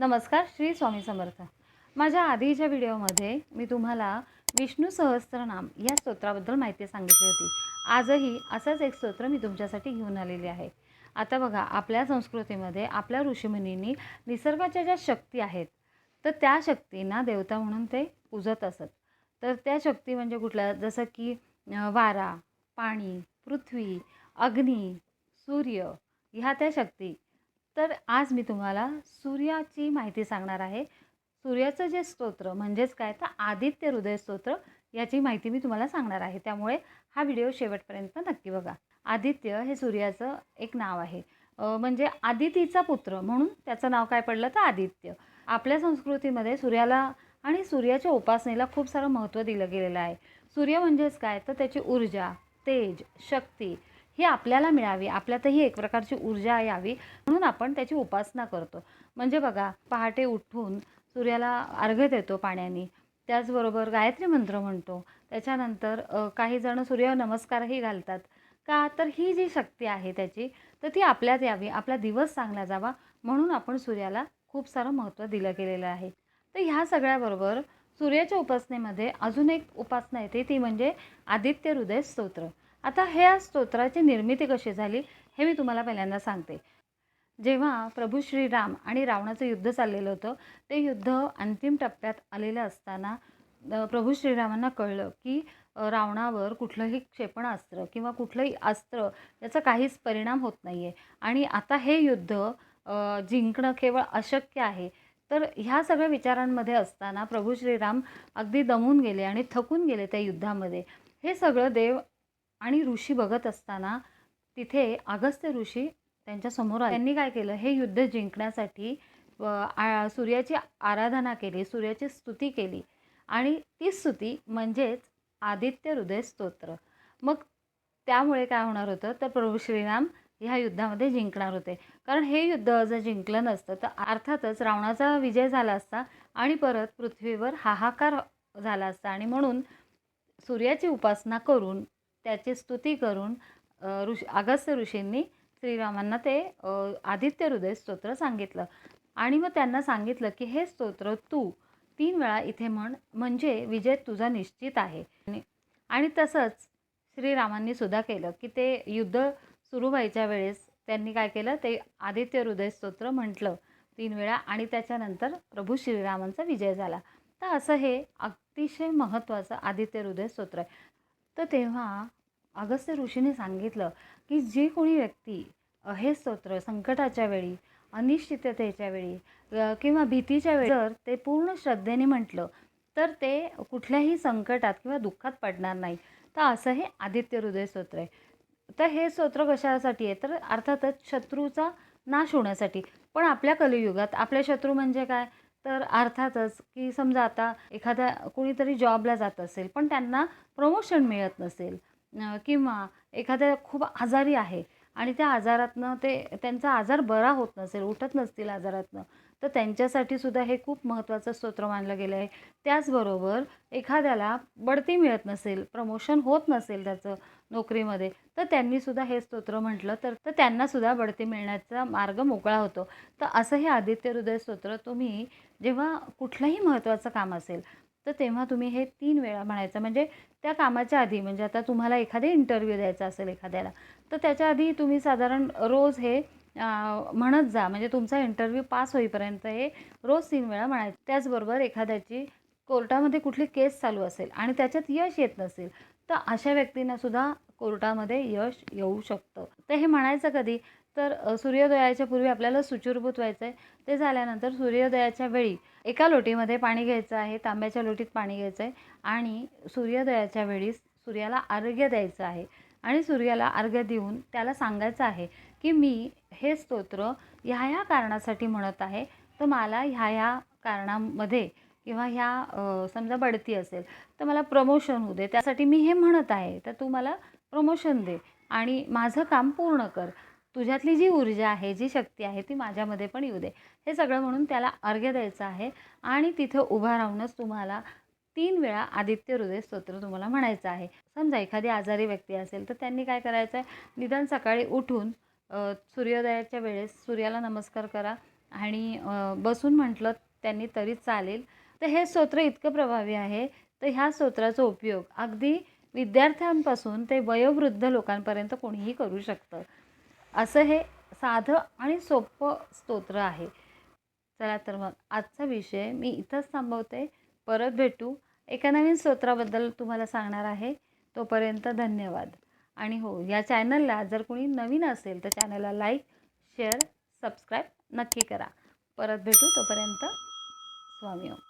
नमस्कार श्री स्वामी समर्थ. माझ्या आधीच्या व्हिडिओमध्ये मी तुम्हाला विष्णू सहस्त्रनाम या स्तोत्राबद्दल माहिती सांगितली होती. आजही असंच एक स्तोत्र मी तुमच्यासाठी घेऊन आलेले आहे. आता बघा आपल्या संस्कृतीमध्ये आपल्या ऋषीमुनींनी निसर्गाच्या ज्या शक्ती आहेत तर त्या शक्तींना देवता म्हणून ते पूजत असत. तर त्या शक्ती म्हणजे कुठल्या? जसं की वारा पाणी पृथ्वी अग्नी सूर्य ह्या त्या शक्ती. तर आज मी तुम्हाला सूर्याची माहिती सांगणार आहे. सूर्याचं जे स्तोत्र म्हणजेच काय? तर आदित्य हृदय स्तोत्र याची माहिती मी तुम्हाला सांगणार आहे. त्यामुळे हा व्हिडिओ शेवटपर्यंत नक्की बघा. आदित्य हे सूर्याचं एक नाव आहे. म्हणजे आदितीचा पुत्र म्हणून त्याचं नाव काय पडलं? तर आदित्य. आपल्या संस्कृतीमध्ये सूर्याला आणि सूर्याच्या उपासनेला खूप सारं महत्त्व दिलं गेलेलं आहे. सूर्य म्हणजेच काय? तर त्याची ऊर्जा तेज शक्ती ही आपल्याला मिळावी आपल्यातही एक प्रकारची ऊर्जा यावी म्हणून आपण त्याची उपासना करतो. म्हणजे बघा पहाटे उठून सूर्याला अर्घ्य देतो पाण्याने. त्याचबरोबर गायत्री मंत्र म्हणतो. त्याच्यानंतर काही जण सूर्य नमस्कारही घालतात. का? तर ही जी शक्ती आहे त्याची तर ती आपल्यात यावी आपला दिवस चांगला जावा म्हणून आपण सूर्याला खूप सारं महत्त्व दिलं गेलेलं आहे. तर ह्या सगळ्याबरोबर सूर्याच्या उपासनेमध्ये अजून एक उपासना येते ती म्हणजे आदित्य हृदय स्तोत्र. आता ह्या स्तोत्राची निर्मिती कशी झाली हे मी तुम्हाला पहिल्यांदा सांगते. जेव्हा प्रभू श्रीराम आणि रावणाचं युद्ध चाललेलं होतं ते युद्ध अंतिम टप्प्यात आलेलं असताना प्रभू श्रीरामांना कळलं की रावणावर कुठलंही क्षेपणास्त्र किंवा कुठलंही अस्त्र याचा काहीच परिणाम होत नाही आहे आणि आता हे युद्ध जिंकणं केवळ अशक्य आहे. तर ह्या सगळ्या विचारांमध्ये असताना प्रभू श्रीराम अगदी दमून गेले आणि थकून गेले त्या युद्धामध्ये. हे सगळं देव आणि ऋषी बघत असताना तिथे अगस्त्य ऋषी त्यांच्यासमोर आले. त्यांनी काय केलं? हे युद्ध जिंकण्यासाठी सूर्याची आराधना केली सूर्याची स्तुती केली. आणि ती स्तुती म्हणजेच आदित्य हृदय स्तोत्र. मग त्यामुळे काय होणार होतं? तर प्रभू श्रीराम ह्या युद्धामध्ये जिंकणार होते. कारण हे युद्ध जर जिंकलं नसतं तर अर्थातच रावणाचा विजय झाला असता आणि परत पृथ्वीवर हाहाकार झाला असता. आणि म्हणून सूर्याची उपासना करून त्याची स्तुती करून ऋष ऋषी अगस्त्य ऋषींनी श्रीरामांना ते आदित्य हृदय स्तोत्र सांगितलं. आणि मग त्यांना सांगितलं की हे स्तोत्र तू तीन वेळा इथे म्हण म्हणजे विजय तुझा निश्चित आहे. आणि- आणि तसंच श्रीरामांनी सुद्धा केलं की ते युद्ध सुरू व्हायच्या वेळेस त्यांनी काय केलं ते आदित्य हृदय स्तोत्र म्हटलं तीन वेळा आणि त्याच्यानंतर प्रभू श्रीरामांचा विजय झाला. तर असं हे अतिशय महत्त्वाचं आदित्य हृदय स्तोत्र आहे. तर तेव्हा अगस्त्य ऋषीने सांगितलं की जी कोणी व्यक्ती हे स्तोत्र संकटाच्या वेळी अनिश्चिततेच्या वेळी किंवा भीतीच्या वेळी जर ते पूर्ण श्रद्धेने म्हटलं तर ते कुठल्याही संकटात किंवा दुःखात पडणार नाही. तर असं हे आदित्य हृदय स्तोत्र आहे. तर हे स्तोत्र कशासाठी आहे? तर अर्थातच शत्रूचा नाश होण्यासाठी. पण आपल्या कलियुगात आपले शत्रू म्हणजे काय? तर अर्थातच की समजा आता एखाद्या कोणीतरी जॉबला जात असेल पण त्यांना प्रमोशन मिळत नसेल किंवा एखाद्या खूप आजारी आहे आणि त्या आजारातनं ते त्यांचा आजार बरा होत नसेल उठत नसतील आजारातनं तर त्यांच्यासाठी सुद्धा हे खूप महत्त्वाचं स्तोत्र मानलं गेलं आहे. त्याचबरोबर एखाद्याला बढती मिळत नसेल प्रमोशन होत नसेल त्याचं नोकरीमध्ये तर त्यांनीसुद्धा हे स्तोत्र म्हटलं तर तर त्यांनासुद्धा बढती मिळण्याचा मार्ग मोकळा होतो. तर असं हे आदित्य हृदय स्तोत्र तुम्ही जेव्हा कुठलंही महत्त्वाचं काम असेल तर तेव्हा तुम्ही हे तीन वेळा म्हणायचं. म्हणजे त्या कामाच्या आधी म्हणजे आता तुम्हाला एखादे इंटरव्ह्यू द्यायचा असेल एखाद्याला तर त्याच्या आधी तुम्ही साधारण रोज हे म्हणत जा. म्हणजे तुमचा इंटरव्ह्यू पास होईपर्यंत हे रोज तीन वेळा म्हणायचं. त्याचबरोबर एखाद्याची कोर्टामध्ये कुठली केस चालू असेल आणि त्याच्यात यश येत नसेल तर अशा व्यक्तींना सुद्धा कोर्टामध्ये यश येऊ शकतं. तर हे म्हणायचं कधी? तर सूर्योदयाच्या पूर्वी आपल्याला सुचूरभूत व्हायचं आहे ते झाल्यानंतर सूर्योदयाच्या वेळी एका लोटीमध्ये पाणी घ्यायचं आहे तांब्याच्या लोटीत पाणी घ्यायचं आहे आणि सूर्योदयाच्या वेळी सूर्याला अर्घ्य द्यायचं आहे. आणि सूर्याला अर्घ्य देऊन त्याला सांगायचं आहे की मी हे स्तोत्र ह्या ह्या कारणासाठी म्हणत आहे. तर मला ह्या ह्या कारणामध्ये किंवा ह्या समजा बढती असेल तर मला प्रमोशन होऊ दे. त्यासाठी मी हे म्हणत आहे. तर तू मला प्रमोशन दे आणि माझं काम पूर्ण कर. तुझ्यातली जी ऊर्जा आहे जी शक्ती आहे ती माझ्यामध्ये पण येऊ दे. हे सगळं म्हणून त्याला अर्घ्य द्यायचं आहे आणि तिथं उभा राहूनच तुम्हाला तीन वेळा आदित्य हृदय स्तोत्र तुम्हाला म्हणायचं आहे. समजा एखादी आजारी व्यक्ती असेल तर त्यांनी काय करायचं आहे? निदान सकाळी उठून सूर्योदयाच्या वेळेस सूर्याला नमस्कार करा आणि बसून म्हटलं त्यांनी तरी चालेल. तर हे स्तोत्र इतकं प्रभावी आहे. तर ह्या स्तोत्राचा उपयोग अगदी विद्यार्थ्यांपासून ते वयोवृद्ध लोकांपर्यंत कोणीही करू शकतं. असं हे साधं आणि सोपं स्तोत्र आहे. चला तर मग आजचा विषय मी इथंच थांबवते. परत भेटू. एका नवीन स्तोत्राबद्दल तुम्हाला सांगणार आहे. तोपर्यंत धन्यवाद. आणि हो या चॅनलला जर कोणी नवीन असेल तर चॅनलला लाईक शेअर सबस्क्राईब नक्की करा. परत भेटू तोपर्यंत. स्वामी ओम.